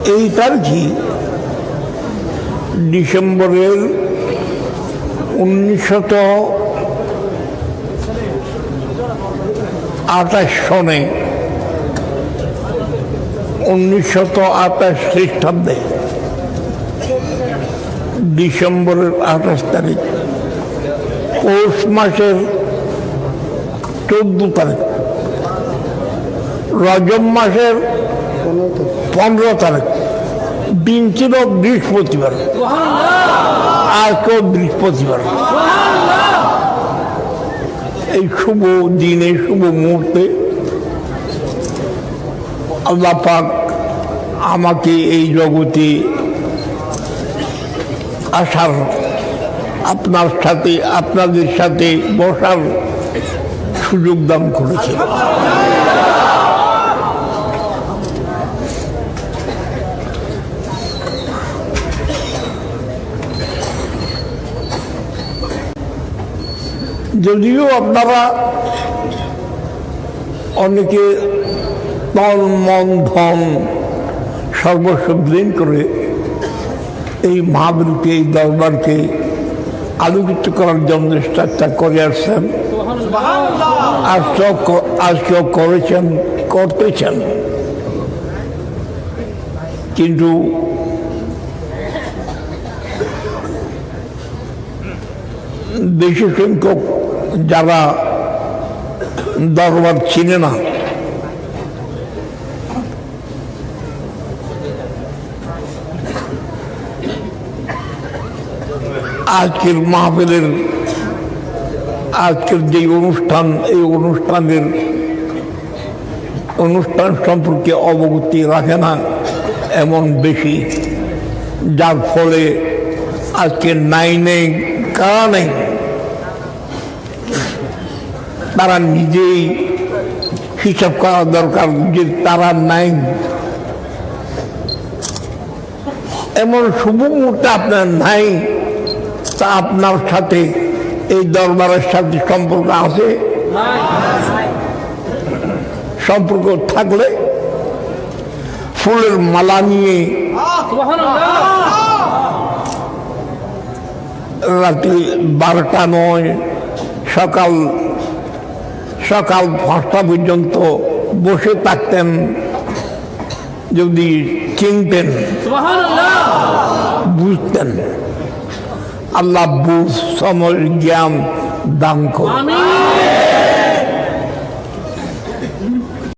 এই তারিখই ডিসেম্বরের উনিশশত আঠাশ সনে উনিশশত আঠাশ খ্রিস্টাব্দে ডিসেম্বরের আঠাশ তারিখ, পৌষ মাসের চোদ্দ তারিখ, রজব মাসের পনেরো তারিখ। দিন ছিল বৃহস্পতিবার আজকেও বৃহস্পতিবার। এই শুভ দিনে, শুভ মুহূর্তে আল্লাহ পাক আমাকে এই জগতে আসার, আপনার সাথে, আপনাদের সাথে বসার সুযোগ দান করেছে যদিও আপনারা অনেকে তন মন, ধন সর্বস্ব বিলীন করে এই মহাবীরকে এই দরবারকে আলোকিত করার জন্য চেষ্টা করে আসছেন। আজকেও করেছেন, করতেছেন। কিন্তু বেশি সংখ্যক যারা দরবার চিনে না। আজকের মাহফিলের, আজকের যে অনুষ্ঠান, এই অনুষ্ঠানের অনুষ্ঠান সম্পর্কে অবগতি রাখে না এমন বেশি, যার ফলে আজকে নাই নেই, কারা নেই? তারা নিজেই হিসাব করা দরকার যে তারা নাই। এমন শুভ মুহূর্তে আপনার নাই, তা আপনার সাথে, এই দরবারের সাথে সম্পর্ক আছে? সম্পর্ক থাকলে ফুলের মালা নিয়ে রাত্রি বারোটা নয়, সকাল সকাল পাঁচটা পর্যন্ত বসে থাকতেন যদি চিনতেন বুঝতেন। আল্লাহ বুঝ সময় জ্ঞান দান করুন।